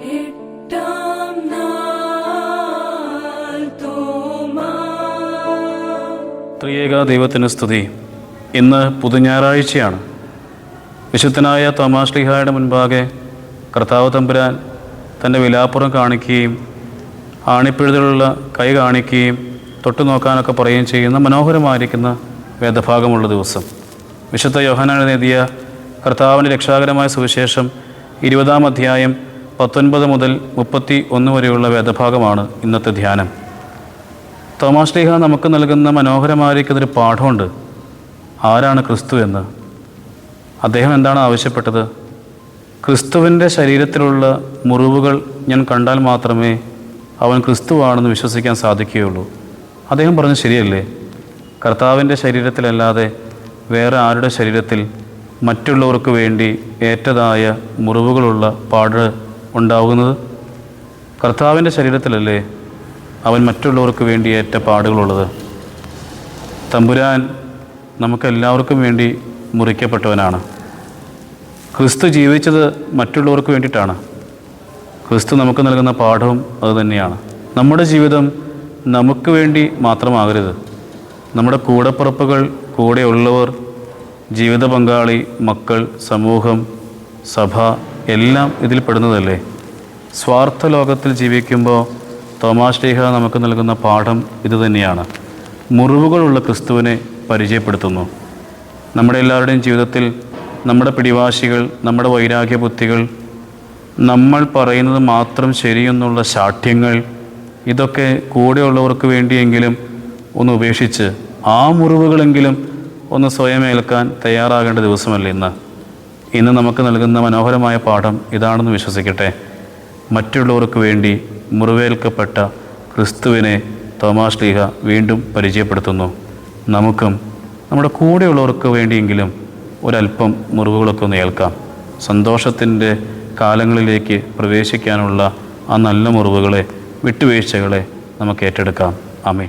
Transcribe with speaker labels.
Speaker 1: ത്രിയേക ദൈവത്തിന് സ്തുതി. ഇന്ന് പുതുഞായറാഴ്ചയാണ്. വിശുദ്ധനായ തോമാശ്ലിഹായുടെ മുൻപാകെ കർത്താവ് തമ്പുരാൻ തന്റെ വിലാപ്പുറം കാണിക്കുകയും ആണിപ്പിഴുതിലുള്ള കൈ കാണിക്കുകയും തൊട്ടു നോക്കാനൊക്കെ പറയുകയും ചെയ്യുന്ന മനോഹരമായിരിക്കുന്ന വേദഭാഗമുള്ള ദിവസം. വിശുദ്ധ യോഹനാൻ എഴുതിയ കർത്താവിന്റെ രക്ഷാകരമായ സുവിശേഷം ഇരുപതാം അധ്യായം പത്തൊൻപത് മുതൽ മുപ്പത്തി ഒന്ന് വരെയുള്ള വേദഭാഗമാണ് ഇന്നത്തെ ധ്യാനം. തോമാശ്ലീഹ നമുക്ക് നൽകുന്ന മനോഹരമായിരിക്കുന്നൊരു പാഠമുണ്ട്. ആരാണ് ക്രിസ്തു എന്ന്? അദ്ദേഹം എന്താണ് ആവശ്യപ്പെട്ടത്? ക്രിസ്തുവിന്റെ ശരീരത്തിലുള്ള മുറിവുകൾ ഞാൻ കണ്ടാൽ മാത്രമേ അവൻ ക്രിസ്തുവാണെന്ന് വിശ്വസിക്കാൻ സാധിക്കുകയുള്ളൂ. അദ്ദേഹം പറഞ്ഞു ശരിയല്ലേ? കർത്താവിന്റെ ശരീരത്തിലല്ലാതെ വേറെ ആരുടെ ശരീരത്തിൽ മറ്റുള്ളവർക്ക് വേണ്ടി ഏറ്റതായ മുറിവുകളുള്ള പാട് ഉണ്ടാകുന്നത് കർത്താവിന്റെ ശരീരത്തിലല്ലേ അവൻ മറ്റുള്ളവർക്ക് വേണ്ടി ഏറ്റ പാടുകളുള്ളത്? തമ്പുരാൻ നമുക്കെല്ലാവർക്കും വേണ്ടി മുറിക്കപ്പെട്ടവനാണ്. ക്രിസ്തു ജീവിച്ചത് മറ്റുള്ളവർക്ക് വേണ്ടിയിട്ടാണ്. ക്രിസ്തു നമുക്ക് നൽകുന്ന പാഠവും അതുതന്നെയാണ് നമ്മുടെ ജീവിതം നമുക്ക് വേണ്ടി മാത്രമാകരുത്. നമ്മുടെ കൂടപ്പിറപ്പുകൾ കൂടെയുള്ളവർ ജീവിത പങ്കാളി മക്കൾ സമൂഹം സഭ എല്ലാം ഇതിൽ പെടുന്നതല്ലേ? സ്വാർത്ഥ ലോകത്തിൽ ജീവിക്കുമ്പോൾ തോമാസ് ലീഹ നമുക്ക് നൽകുന്ന പാഠം ഇതുതന്നെയാണ് മുറിവുകളുള്ള ക്രിസ്തുവിനെ പരിചയപ്പെടുത്തുന്നു. നമ്മുടെ എല്ലാവരുടെയും ജീവിതത്തിൽ നമ്മുടെ പിടിവാശികൾ നമ്മുടെ വൈരാഗ്യ ബുദ്ധികൾ നമ്മൾ പറയുന്നത് മാത്രം ശരിയെന്നുള്ള ശാഠ്യങ്ങൾ ഇതൊക്കെ കൂടെയുള്ളവർക്ക് വേണ്ടിയെങ്കിലും ഒന്ന് ഉപേക്ഷിച്ച് ആ മുറിവുകളെങ്കിലും ഒന്ന് സ്വയം ഏൽക്കാൻ തയ്യാറാകേണ്ട ദിവസമല്ല ഇന്ന്? ഇന്ന് നമുക്ക് നൽകുന്ന മനോഹരമായ പാഠം ഇതാണെന്ന് വിശ്വസിക്കട്ടെ. മറ്റുള്ളവർക്ക് വേണ്ടി മുറിവേൽക്കപ്പെട്ട ക്രിസ്തുവിനെ തോമാസ് ലീഹ വീണ്ടും പരിചയപ്പെടുത്തുന്നു. നമുക്കും നമ്മുടെ കൂടെയുള്ളവർക്ക് വേണ്ടിയെങ്കിലും ഒരല്പം മുറിവുകളൊക്കെ ഒന്ന് ഏൽക്കാം. സന്തോഷത്തിന്റെ കാലങ്ങളിലേക്ക് പ്രവേശിക്കാനുള്ള ആ നല്ല മുറിവുകളെ വിട്ടുവീഴ്ചകളെ നമുക്ക് ഏറ്റെടുക്കാം. ആമേ